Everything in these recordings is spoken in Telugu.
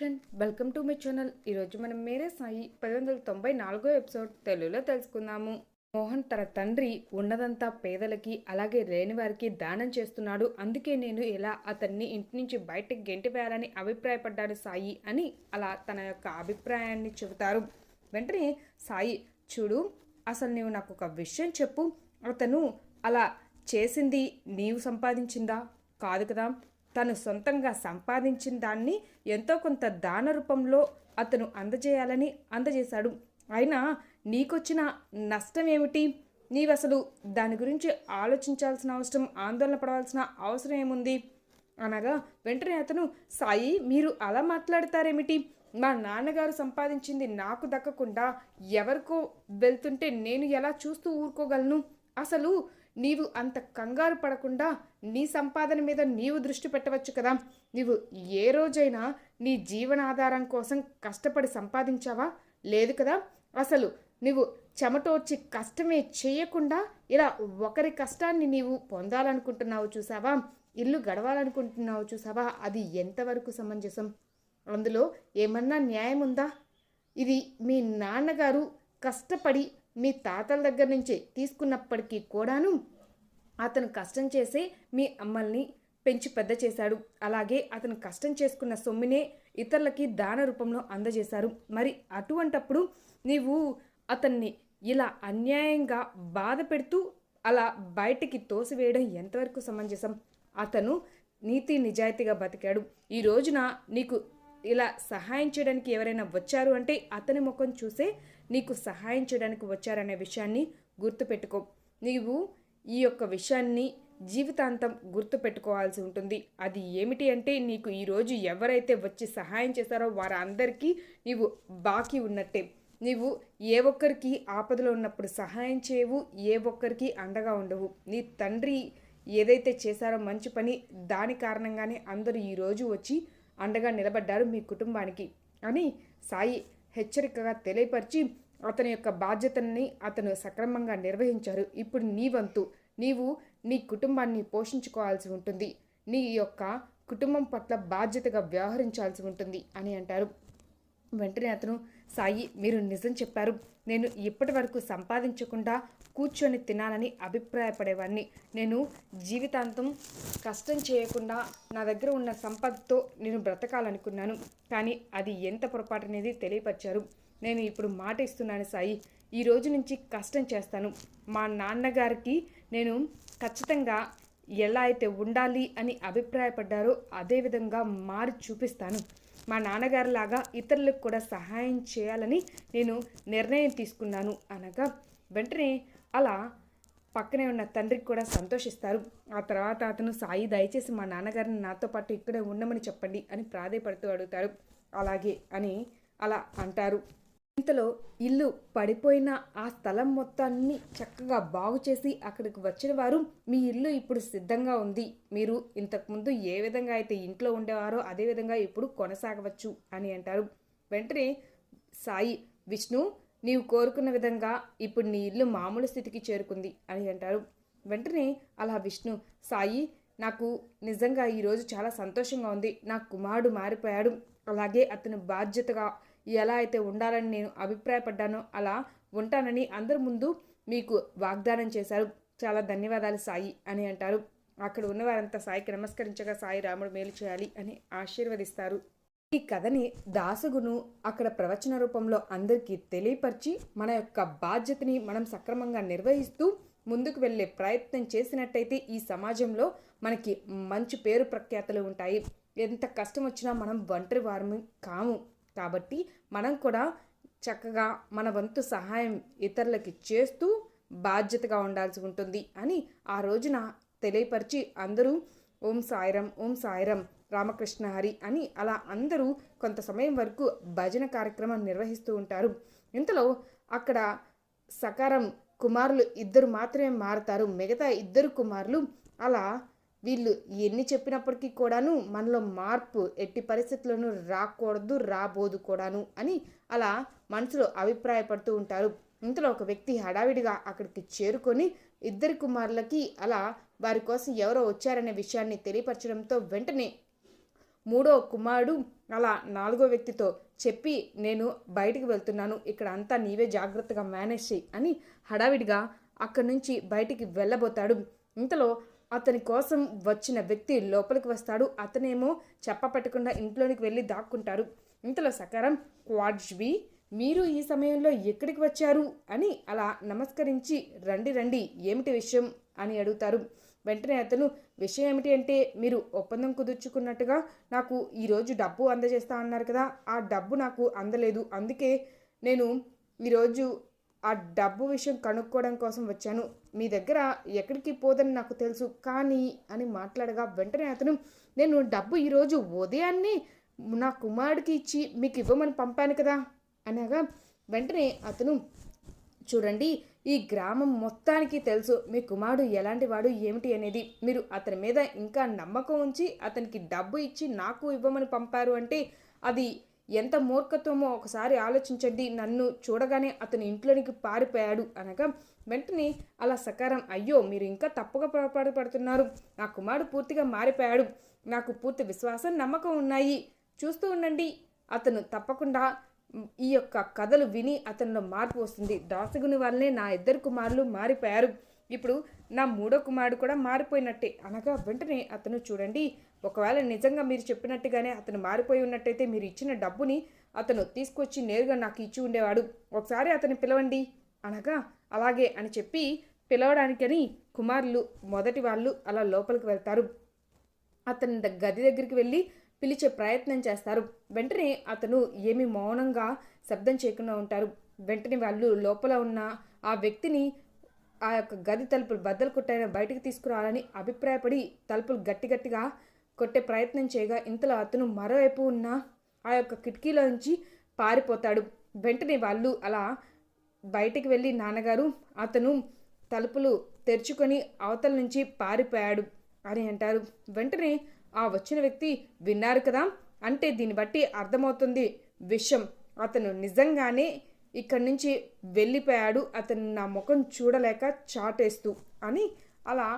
Friend welcome to my channel ఈరోజు మనం మేరే సాయి పది వందల తొంభై నాలుగో ఎపిసోడ్ తెలుగులో తెలుసుకుందాము. మోహన్ తన తండ్రి ఉన్నదంతా పేదలకి అలాగే లేని వారికి దానం చేస్తున్నాడు. అందుకే నేను ఇలా అతన్ని ఇంటి నుంచి బయటకు గెంటివేయాలని అభిప్రాయపడ్డాడు సాయి అని అలా తన యొక్క అభిప్రాయాన్ని చెబుతారు. వెంటనే సాయి చూడు అసలు నువ్వు నాకు ఒక విషయం చెప్పు. అతను అలా చేసింది నీవు సంపాదించిందా? కాదు కదా. తను సొంతంగా సంపాదించిన దాన్ని ఎంతో కొంత దాన రూపంలో అతను అందజేయాలని అందజేశాడు. అయినా నీకొచ్చిన నష్టం ఏమిటి? నీవసలు దాని గురించి ఆలోచించాల్సిన అవసరం ఆందోళన పడవలసిన అవసరం ఏముంది? అనగా వెంటనే అతను సాయి మీరు అలా మాట్లాడతారేమిటి? మా నాన్నగారు సంపాదించింది నాకు దక్కకుండా ఎవరికో వెళ్తుంటే నేను ఎలా చూస్తూ ఊరుకోగలను? అసలు నీవు అంత కంగారు పడకుండా నీ సంపాదన మీద నీవు దృష్టి పెట్టవచ్చు కదా. నీవు ఏ రోజైనా నీ జీవనాధారం కోసం కష్టపడి సంపాదించావా? లేదు కదా. అసలు నువ్వు చెమటోర్చి కష్టమే చేయకుండా ఇలా ఒకరి కష్టాన్ని నీవు పొందాలనుకుంటున్నావు చూసావా? ఇల్లు గడవాలనుకుంటున్నావు చూసావా? అది ఎంతవరకు సమంజసం? అందులో ఏమన్నా న్యాయం ఉందా ఇది మీ నాన్నగారు కష్టపడి మీ తాతల దగ్గర నుంచి తీసుకున్నప్పటికీ కూడాను అతను కష్టం చేసే మీ అమ్మల్ని పెంచి పెద్ద చేశాడు. అలాగే అతను కష్టం చేసుకున్న సొమ్మునే ఇతరులకి దాన రూపంలో అందజేశారు. మరి అటువంటప్పుడు నీవు అతన్ని ఇలా అన్యాయంగా బాధ పెడుతూ అలా బయటికి తోసివేయడం ఎంతవరకు సమంజసం? అతను నీతి నిజాయితీగా బతికాడు. ఈ రోజున నీకు ఇలా సహాయం చేయడానికి ఎవరైనా వచ్చారు అంటే అతని ముఖం చూసే నీకు సహాయం చేయడానికి వచ్చారనే విషయాన్ని గుర్తుపెట్టుకో. నీవు ఈ యొక్క విషయాన్ని జీవితాంతం గుర్తుపెట్టుకోవాల్సి ఉంటుంది. అది ఏమిటి అంటే నీకు ఈరోజు ఎవరైతే వచ్చి సహాయం చేశారో వారందరికీ నీవు బాకీ ఉన్నట్టే. నీవు ఏ ఒక్కరికి ఆపదలో ఉన్నప్పుడు సహాయం చేయవు ఏ ఒక్కరికి అండగా ఉండవు. నీ తండ్రి ఏదైతే చేశారో మంచి పని దాని కారణంగానే అందరూ ఈరోజు వచ్చి అండగా నిలబడ్డారు మీ కుటుంబానికి అని సాయి హెచ్చరికగా తెలియపరిచి అతని యొక్క బాధ్యతని అతను సక్రమంగా నిర్వహించారు. ఇప్పుడు నీ వంతు. నీవు నీ కుటుంబాన్ని పోషించుకోవాల్సి ఉంటుంది. నీ యొక్క కుటుంబం పట్ల బాధ్యతగా వ్యవహరించాల్సి ఉంటుంది అని అంటారు. వెంటనే అతను సాయి మీరు నిజం చెప్పారు. నేను ఇప్పటి వరకు సంపాదించకుండా కూర్చొని తినాలని అభిప్రాయపడేవాడిని నేను జీవితాంతం కష్టం చేయకుండా నా దగ్గర ఉన్న సంపదతో నేను బ్రతకాలనుకున్నాను. కానీ అది ఎంత పొరపాటు అనేది తెలియపరిచారు. నేను ఇప్పుడు మాట ఇస్తున్నాను సాయి. ఈ రోజు నుంచి కష్టం చేస్తాను. మా నాన్నగారికి నేను ఖచ్చితంగా ఎలా అయితే ఉండాలి అని అభిప్రాయపడ్డారో అదేవిధంగా మారి చూపిస్తాను. మా నాన్నగారిలాగా ఇతరులకు కూడా సహాయం చేయాలని నేను నిర్ణయం తీసుకున్నాను అనగా వెంటనే అలా పక్కనే ఉన్న తండ్రికి కూడా సంతోషిస్తారు. ఆ తర్వాత అతను సాయి దయచేసి మా నాన్నగారిని నాతో పాటు ఇక్కడే ఉండమని చెప్పండి అని ప్రాధేయపడుతూ అడుగుతారు. అలాగే అని అలా అంటారు. ఇంతలో ఇల్లు పడిపోయిన ఆ స్థలం మొత్తాన్ని చక్కగా బాగు చేసి అక్కడికి వచ్చిన వారు మీ ఇల్లు ఇప్పుడు సిద్ధంగా ఉంది. మీరు ఇంతకుముందు ఏ విధంగా అయితే ఇంట్లో ఉండేవారో అదే విధంగా ఇప్పుడు కొనసాగవచ్చు అని అంటారు. వెంటనే సాయి విష్ణు నీవు కోరుకున్న విధంగా ఇప్పుడు నీ ఇల్లు మామూలు స్థితికి చేరుకుంది అని అంటారు. వెంటనే అలా విష్ణు సాయి నాకు నిజంగా ఈరోజు చాలా సంతోషంగా ఉంది. నా కుమారుడు మారిపోయాడు. అలాగే అతను బాధ్యతగా ఎలా అయితే ఉండాలని నేను అభిప్రాయపడ్డానో అలా ఉంటానని అందరి ముందు మీకు వాగ్దానం చేశారు. చాలా ధన్యవాదాలు సాయి అని అంటారు. అక్కడ ఉన్నవారంతా సాయికి నమస్కరించగా సాయి రాముడు మేలు చేయాలి అని ఆశీర్వదిస్తారు. ఈ కథని దాసుగును అక్కడ ప్రవచన రూపంలో అందరికీ తెలియపరిచి మన యొక్క బాధ్యతని మనం సక్రమంగా నిర్వహిస్తూ ముందుకు వెళ్ళే ప్రయత్నం చేసినట్టయితే ఈ సమాజంలో మనకి మంచి పేరు ప్రఖ్యాతలు ఉంటాయి. ఎంత కష్టం వచ్చినా మనం ఒంటరి వారము కాము. కాబట్టి మనం కూడా చక్కగా మన వంతు సహాయం ఇతరులకి చేస్తూ బాధ్యతగా ఉండాల్సి ఉంటుంది అని ఆ రోజున తెలియపరిచి అందరూ ఓం సాయిరం ఓం సాయిరం రామకృష్ణ హరి అని అలా అందరూ కొంత సమయం వరకు భజన కార్యక్రమం నిర్వహిస్తూ ఉంటారు. ఇంతలో అక్కడ సకారం కుమారులు ఇద్దరు మాత్రమే మారుతారు. మిగతా ఇద్దరు కుమారులు అలా వీళ్ళు ఎన్ని చెప్పినప్పటికీ కూడాను మనలో మార్పు ఎట్టి పరిస్థితుల్లోనూ రాకూడదు రాబోదు కూడాను అని అలా మనసులో అభిప్రాయపడుతూ ఉంటారు. ఇంతలో ఒక వ్యక్తి హడావిడిగా అక్కడికి చేరుకొని ఇద్దరి కుమారులకి అలా వారి కోసం ఎవరో వచ్చారనే విషయాన్ని తెలియపరచడంతో వెంటనే మూడో కుమారుడు అలా నాలుగో వ్యక్తితో చెప్పి నేను బయటికి వెళ్తున్నాను ఇక్కడ అంతా నీవే జాగ్రత్తగా మేనేజ్ చేయి అని హడావిడిగా అక్కడి నుంచి బయటికి వెళ్ళబోతాడు. ఇంతలో అతని కోసం వచ్చిన వ్యక్తి లోపలికి వస్తాడు. అతనేమో చెప్ప పెట్టకుండా ఇంట్లోనికి వెళ్ళి దాక్కుంటారు. ఇంతలో సకారం క్వాడ్జ్బి మీరు ఈ సమయంలో ఎక్కడికి వచ్చారు? అని అలా నమస్కరించి రండి రండి ఏమిటి విషయం? అని అడుగుతారు. వెంటనే అతను విషయం ఏమిటి అంటే మీరు ఒప్పందం కుదుర్చుకున్నట్టుగా నాకు ఈరోజు డబ్బు అందజేస్తా అన్నారు కదా ఆ డబ్బు నాకు అందలేదు. అందుకే నేను ఈరోజు ఆ డబ్బు విషయం కనుక్కోవడం కోసం వచ్చాను. మీ దగ్గర ఎక్కడికి పోదని నాకు తెలుసు. కానీ అని మాట్లాడగా వెంటనే అతను నేను డబ్బు ఈరోజు ఉదయాన్నే నా కుమారుడికి ఇచ్చి మీకు ఇవ్వమని పంపాను కదా అనగా వెంటనే అతను చూడండి ఈ గ్రామం మొత్తానికి తెలుసు. మీ కుమారుడు ఎలాంటి వాడు ఏమిటి అనేది. మీరు అతని మీద ఇంకా నమ్మకం ఉంచి అతనికి డబ్బు ఇచ్చి నాకు ఇవ్వమని పంపారు అంటే అది ఎంత మూర్ఖత్వమో ఒకసారి ఆలోచించండి. నన్ను చూడగానే అతని ఇంట్లోనికి పారిపోయాడు అనగా వెంటనే అలా సకారం అయ్యో మీరు ఇంకా తప్పుగా పొరపాటు పడుతున్నారు నా కుమారుడు పూర్తిగా మారిపోయాడు. నాకు పూర్తి విశ్వాసం నమ్మకం ఉన్నాయి. చూస్తూ ఉండండి. అతను తప్పకుండా ఈ యొక్క కథలు విని అతనిలో మార్పు వస్తుంది. దాసగుని వల్లనే నా ఇద్దరు కుమారులు మారిపోయారు. ఇప్పుడు నా మూడో కుమారుడు కూడా మారిపోయినట్టే అనగా వెంటనే అతను చూడండి. ఒకవేళ నిజంగా మీరు చెప్పినట్టుగానే అతను మారిపోయి ఉన్నట్టయితే మీరు ఇచ్చిన డబ్బుని అతను తీసుకొచ్చి నేరుగా నాకు ఇచ్చి ఉండేవాడు. ఒకసారి అతను పిలవండి. అనగా అలాగే అని చెప్పి పిలవడానికని కుమారులు మొదటి వాళ్ళు అలా లోపలికి వెళ్తారు. అతని గది దగ్గరికి వెళ్ళి పిలిచే ప్రయత్నం చేస్తారు. వెంటనే అతను ఏమి మౌనంగా శబ్దం చేయకుండా ఉంటారు. వెంటనే వాళ్ళు లోపల ఉన్న ఆ వ్యక్తిని ఆ యొక్క గది తలుపులు బద్దలు కొట్టైన బయటకు తీసుకురావాలని అభిప్రాయపడి తలుపులు గట్టి గట్టిగా కొట్టే ప్రయత్నం చేయగా ఇంతలో అతను మరోవైపు ఉన్న ఆ యొక్క కిటికీలో నుంచి పారిపోతాడు. వెంటనే వాళ్ళు అలా బయటికి వెళ్ళి నాన్నగారు అతను తలుపులు తెరుచుకొని అవతల నుంచి పారిపోయాడు అని అంటారు. వెంటనే ఆ వచ్చిన వ్యక్తి విన్నారు కదా! అంటే దీన్ని బట్టి అర్థమవుతుంది విషయం అతను నిజంగానే ఇక్కడి నుంచి వెళ్ళిపోయాడు. అతను నా ముఖం చూడలేక చాటేస్తూ అని అలా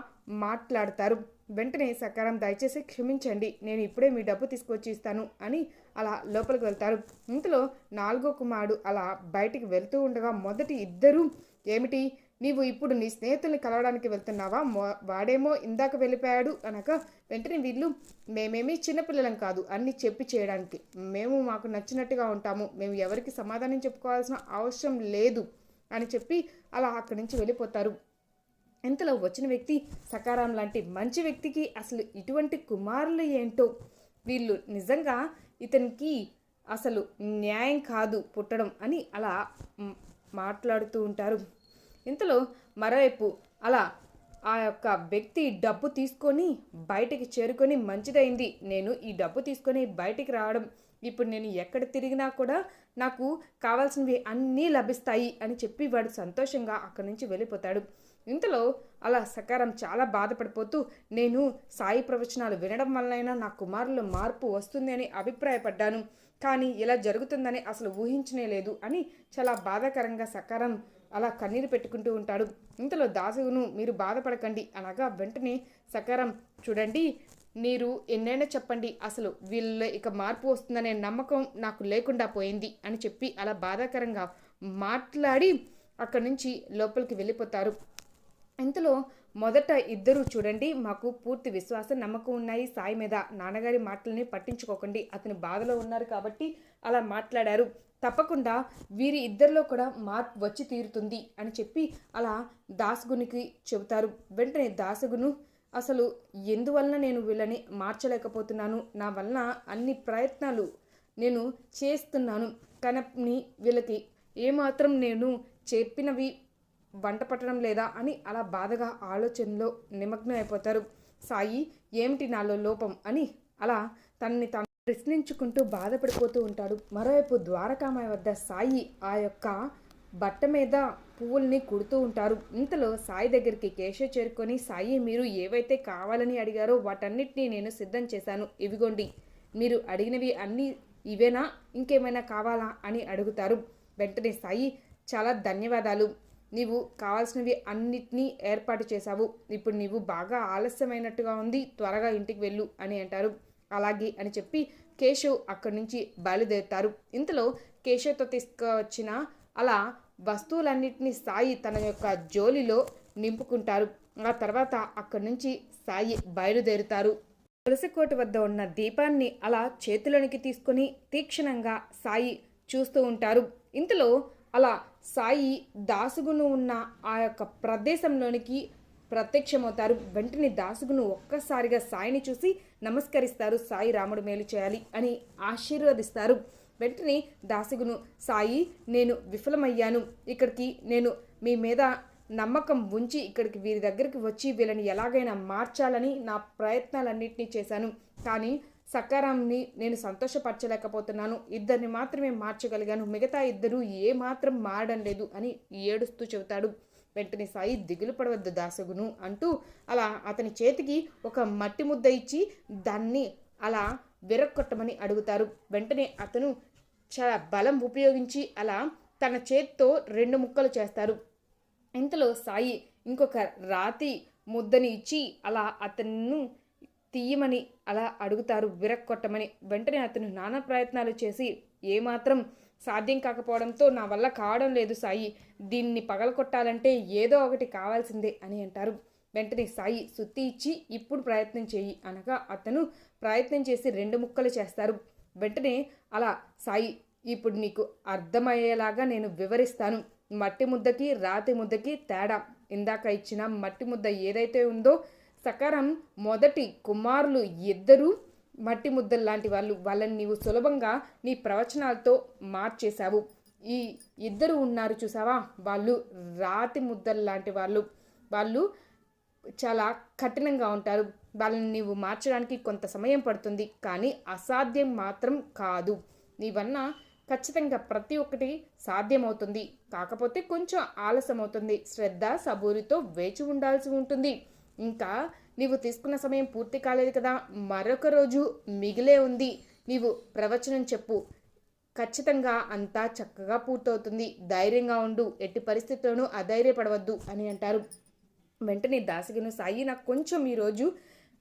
మాట్లాడతారు. వెంటనే సకారం దయచేసి క్షమించండి. నేను ఇప్పుడే మీ డబ్బు తీసుకొచ్చి ఇస్తాను అని అలా లోపలికి వెళ్తారు. ఇంతలో నాలుగో కుమారుడు అలా బయటికి వెళ్తూ ఉండగా మొదటి ఇద్దరు ఏమిటి? నీవు ఇప్పుడు నీ స్నేహితుల్ని కలవడానికి వెళ్తున్నావా? వాడేమో ఇందాక వెళ్ళిపోయాడు అనగా వెంటనే వీళ్ళు మేమేమీ చిన్నపిల్లలం కాదు అన్ని చెప్పి చేయడానికి. మేము మాకు నచ్చినట్టుగా ఉంటాము. మేము ఎవరికి సమాధానం చెప్పుకోవాల్సిన అవసరం లేదు అని చెప్పి అలా అక్కడి నుంచి వెళ్ళిపోతారు. ఇంతలో వచ్చిన వ్యక్తి సకారం లాంటి మంచి వ్యక్తికి అసలు ఇటువంటి కుమారులు ఏంటో? వీళ్ళు నిజంగా ఇతనికి అసలు న్యాయం కాదు పుట్టడం అని అలా మాట్లాడుతూ ఉంటారు. ఇంతలో మరోవైపు అలా ఆ యొక్క వ్యక్తి డబ్బు తీసుకొని బయటికి చేరుకొని మంచిదైంది నేను ఈ డబ్బు తీసుకొని బయటికి రావడం ఇప్పుడు నేను ఎక్కడ తిరిగినా కూడా నాకు కావాల్సినవి అన్నీ లభిస్తాయి అని చెప్పి వాడు సంతోషంగా అక్కడి నుంచి వెళ్ళిపోతాడు. ఇంతలో అలా సకారం చాలా బాధపడిపోతూ నేను సాయి ప్రవచనాలు వినడం వల్లైనా నా కుమారులో మార్పు వస్తుంది అని అభిప్రాయపడ్డాను. కానీ ఇలా జరుగుతుందని అసలు ఊహించనే లేదు అని చాలా బాధాకరంగా సకారం అలా కన్నీరు పెట్టుకుంటూ ఉంటాడు. ఇంతలో దాసును మీరు బాధపడకండి. అనగా వెంటనే సకారం చూడండి మీరు ఎన్నైనా చెప్పండి. అసలు వీళ్ళు ఇక మార్పు వస్తుందనే నమ్మకం నాకు లేకుండా పోయింది అని చెప్పి అలా బాధాకరంగా మాట్లాడి అక్కడి నుంచి లోపలికి వెళ్ళిపోతారు. ఇంతలో మొదట ఇద్దరు చూడండి మాకు పూర్తి విశ్వాసం నమ్మకం ఉన్నాయి. సాయి మీద నాన్నగారి మాటలని పట్టించుకోకండి. అతను బాధలో ఉన్నారు కాబట్టి అలా మాట్లాడారు. తప్పకుండా వీరి ఇద్దరిలో కూడా మార్పు వచ్చి తీరుతుంది అని చెప్పి అలా దాసగునికి చెబుతారు. వెంటనే దాసగును అసలు ఎందువలన నేను వీళ్ళని మార్చలేకపోతున్నాను? నా వలన అన్ని ప్రయత్నాలు నేను చేస్తున్నాను. కానీ వీళ్ళకి ఏమాత్రం నేను చెప్పినవి వంట పట్టడం లేదా అని అలా బాధగా ఆలోచనలో నిమగ్నం అయిపోతారు. సాయి ఏమిటి నాలో లోపం అని అలా తనని తాను ప్రశ్నించుకుంటూ బాధపడిపోతూ ఉంటాడు. మరోవైపు ద్వారకామాయ వద్ద సాయి ఆ యొక్క బట్ట మీద పువ్వుల్ని కుడుతూ ఉంటారు. ఇంతలో సాయి దగ్గరికి కేశవ్ చేరుకొని సాయి మీరు ఏవైతే కావాలని అడిగారో వాటన్నిటినీ నేను సిద్ధం చేశాను. ఇవిగోండి. మీరు అడిగినవి అన్నీ ఇవేనా? ఇంకేమైనా కావాలా? అని అడుగుతారు. వెంటనే సాయి చాలా ధన్యవాదాలు. నీవు కావాల్సినవి అన్నిటినీ ఏర్పాటు చేశావు. ఇప్పుడు నీవు బాగా ఆలస్యమైనట్టుగా ఉంది. త్వరగా ఇంటికి వెళ్ళు అని అంటారు. అలాగే అని చెప్పి కేశవ్ అక్కడి నుంచి బయలుదేరుతారు. ఇంతలో కేశవ్తో తీసుకువచ్చిన అలా వస్తువులన్నింటినీ సాయి తన యొక్క జోలిలో నింపుకుంటారు. ఆ తర్వాత అక్కడి నుంచి సాయి బయలుదేరుతారు. తులసికోట వద్ద ఉన్న దీపాన్ని అలా చేతిలోనికి తీసుకుని తీక్షణంగా సాయి చూస్తూ ఉంటారు. ఇంతలో అలా సాయి దాసుగును ఉన్న ఆ యొక్క ప్రదేశంలోనికి ప్రత్యక్షమవుతారు. వెంటనే దాసుగును ఒక్కసారిగా సాయిని చూసి నమస్కరిస్తారు. సాయి రాముడు మేలు చేయాలి అని ఆశీర్వదిస్తారు. వెంటనే దాసుగును సాయి నేను విఫలమయ్యాను. ఇక్కడికి నేను మీ మీద నమ్మకం ఉంచి ఇక్కడికి వీరి దగ్గరికి వచ్చి వీళ్ళని ఎలాగైనా మార్చాలని నా ప్రయత్నాలన్నింటినీ చేశాను. కానీ సకారాంని నేను సంతోషపరచలేకపోతున్నాను. ఇద్దరిని మాత్రమే మార్చగలిగాను. మిగతా ఇద్దరు ఏమాత్రం మారడం లేదు అని ఏడుస్తూ చెబుతాడు. వెంటనే సాయి దిగులు పడవద్దు దాసగును అంటూ అలా అతని చేతికి ఒక మట్టి ముద్ద ఇచ్చి దాన్ని అలా విరక్కొట్టమని అడుగుతారు. వెంటనే అతను చాలా బలం ఉపయోగించి అలా తన చేత్తో రెండు ముక్కలు చేస్తారు. ఇంతలో సాయి ఇంకొక రాతి ముద్దని ఇచ్చి అలా అతను తీయమని అలా అడుగుతారు విరక్కొట్టమని. వెంటనే అతను నానా ప్రయత్నాలు చేసి ఏమాత్రం సాధ్యం కాకపోవడంతో నా వల్ల కావడం లేదు సాయి. దీన్ని పగలకొట్టాలంటే ఏదో ఒకటి కావాల్సిందే అని అంటారు. వెంటనే సాయి సుత్తి ఇచ్చి ఇప్పుడు ప్రయత్నం చేయి అనగా అతను ప్రయత్నం చేసి రెండు ముక్కలు చేస్తారు. వెంటనే అలా సాయి ఇప్పుడు నీకు అర్థమయ్యేలాగా నేను వివరిస్తాను. మట్టి ముద్దకి రాతి ముద్దకి తేడా. ఇందాక ఇచ్చిన మట్టి ముద్ద ఏదైతే ఉందో సకరం మొదటి కుమారులు ఇద్దరూ మట్టి ముద్దలు లాంటి వాళ్ళు. వాళ్ళని నీవు సులభంగా నీ ప్రవచనాలతో మార్చేశావు. ఈ ఇద్దరు ఉన్నారు చూసావా? వాళ్ళు రాతి ముద్దలు లాంటి వాళ్ళు. వాళ్ళు చాలా కఠినంగా ఉంటారు. వాళ్ళని నీవు మార్చడానికి కొంత సమయం పడుతుంది. కానీ అసాధ్యం మాత్రం కాదు. నీవన్న ఖచ్చితంగా ప్రతి ఒక్కటి సాధ్యమవుతుంది. కాకపోతే కొంచెం ఆలస్యం అవుతుంది శ్రద్ధ సబూరితో వేచి ఉండాల్సి ఉంటుంది. ఇంకా నీవు తీసుకున్న సమయం పూర్తి కాలేదు కదా మరొక రోజు మిగిలే ఉంది. నీవు ప్రవచనం చెప్పు. ఖచ్చితంగా అంతా చక్కగా పూర్తవుతుంది. ధైర్యంగా ఉండు. ఎట్టి పరిస్థితుల్లోనూ అధైర్యపడవద్దు అని అంటారు. వెంటనే దాసగిన సాయి నాకు కొంచెం ఈరోజు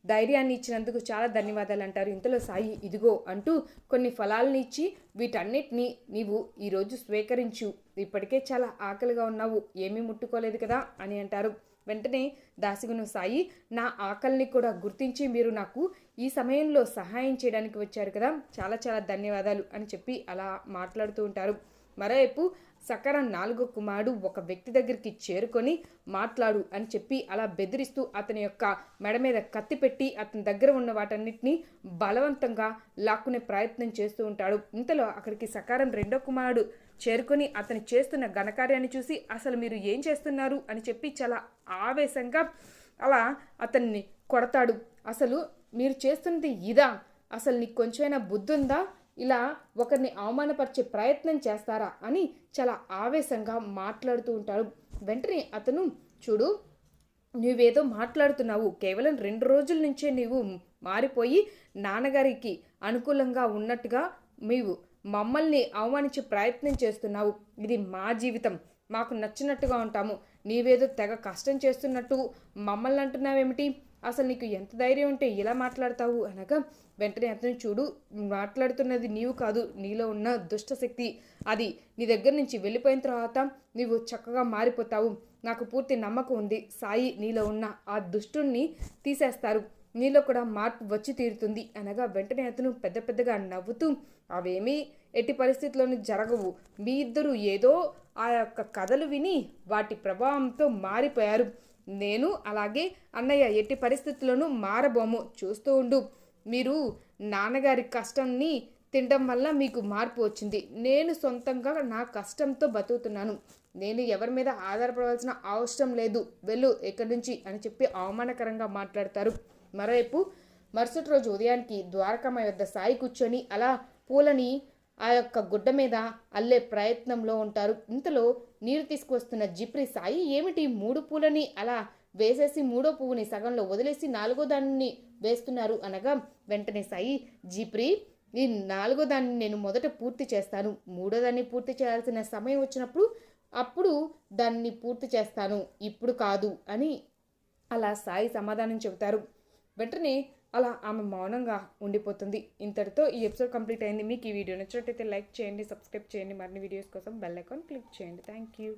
ధైర్యాన్ని ఇచ్చినందుకు చాలా ధన్యవాదాలు అంటారు. ఇంతలో సాయి ఇదిగో అంటూ కొన్ని ఫలాలను ఇచ్చి వీటన్నిటినీ నీవు ఈరోజు స్వీకరించు. ఇప్పటికే చాలా ఆకలిగా ఉన్నావు. ఏమీ ముట్టుకోలేదు కదా అని అంటారు. వెంటనే దాసిగును సాయి నా ఆకలిని కూడా గుర్తించి మీరు నాకు ఈ సమయంలో సహాయం చేయడానికి వచ్చారు కదా. చాలా చాలా ధన్యవాదాలు అని చెప్పి అలా మాట్లాడుతూ ఉంటారు. మరోవైపు సకరం నాలుగో కుమారుడు ఒక వ్యక్తి దగ్గరికి చేరుకొని మాట్లాడు అని చెప్పి అలా బెదిరిస్తూ అతని యొక్క మెడ మీద కత్తి పెట్టి అతని దగ్గర ఉన్న వాటన్నిటిని బలవంతంగా లాక్కునే ప్రయత్నం చేస్తూ ఉంటాడు. ఇంతలో అక్కడికి సకారం రెండో కుమారుడు చేరుకొని అతను చేస్తున్న ఘనకార్యాన్ని చూసి అసలు మీరు ఏం చేస్తున్నారు అని చెప్పి చాలా ఆవేశంగా అలా అతన్ని కొడతాడు. అసలు మీరు చేస్తున్నది ఇదా? అసలు నీకు కొంచెమైనా బుద్ధి ఉందా ఇలా ఒకరిని అవమానపరిచే ప్రయత్నం చేస్తారా? అని చాలా ఆవేశంగా మాట్లాడుతూ ఉంటాడు. వెంటనే అతను చూడు నువ్వేదో మాట్లాడుతున్నావు. కేవలం రెండు రోజుల నుంచే నీవు మారిపోయి నాన్నగారికి అనుకూలంగా ఉన్నట్టుగా నీవు మమ్మల్ని అవమానించే ప్రయత్నం చేస్తున్నావు. ఇది మా జీవితం. మాకు నచ్చినట్టుగా ఉంటాము. నీవేదో తెగ కష్టం చేస్తున్నట్టు మమ్మల్ని అంటున్నావేమిటి? అసలు నీకు ఎంత ధైర్యం ఉంటే ఇలా మాట్లాడతావు? అనగా వెంటనే అతను చూడు మాట్లాడుతున్నది నీవు కాదు నీలో ఉన్న దుష్టశక్తి. అది నీ దగ్గర నుంచి వెళ్ళిపోయిన తర్వాత నీవు చక్కగా మారిపోతావు. నాకు పూర్తి నమ్మకం ఉంది. సాయి నీలో ఉన్న ఆ దుష్టుణ్ణి తీసేస్తారు. నీలో కూడా మార్పు వచ్చి తీరుతుంది. అనగా వెంటనే అతను పెద్ద పెద్దగా నవ్వుతూ అవేమీ ఎట్టి పరిస్థితుల్లోనూ జరగవు. మీ ఇద్దరు ఏదో ఆ యొక్క కథలు విని వాటి ప్రభావంతో మారిపోయారు. నేను అలాగే అన్నయ్య ఎట్టి పరిస్థితుల్లోనూ మారబోము. చూస్తూ ఉండు. మీరు నాన్నగారి కష్టంని తినడం వల్ల మీకు మార్పు వచ్చింది. నేను సొంతంగా నా కష్టంతో బతుకుతున్నాను. నేను ఎవరి మీద ఆధారపడవలసిన అవసరం లేదు. వెళ్ళు ఎక్కడి నుంచి అని చెప్పి అవమానకరంగా మాట్లాడతారు. మరోవైపు మరుసటి రోజు ఉదయానికి ద్వారకమ్మ వద్ద సాయి కూర్చొని అలా పూలని ఆ యొక్క గుడ్డ మీద అల్లే ప్రయత్నంలో ఉంటారు. ఇంతలో నీరు తీసుకువస్తున్న జిప్రి సాయి ఏమిటి మూడు పూలని అలా వేసేసి మూడో పువ్వుని సగంలో వదిలేసి నాలుగో దాన్ని వేస్తున్నారు అనగా వెంటనే సాయి జిప్రి ఈ నాలుగో దాన్ని నేను మొదట పూర్తి చేస్తాను. మూడో దాన్ని పూర్తి చేయాల్సిన సమయం వచ్చినప్పుడు అప్పుడు దాన్ని పూర్తి చేస్తాను. ఇప్పుడు కాదు అని అలా సాయి సమాధానం చెబుతారు. వెంటనే అలా ఆమె మౌనంగా ఉండిపోతుంది. ఇంతటితో ఈ ఎపిసోడ్ కంప్లీట్ అయింది. మీకు ఈ వీడియో నచ్చినట్టయితే లైక్ చేయండి సబ్స్క్రైబ్ చేయండి. మరిన్ని వీడియోస్ కోసం బెల్ ఐకాన్ క్లిక్ చేయండి. Thank you.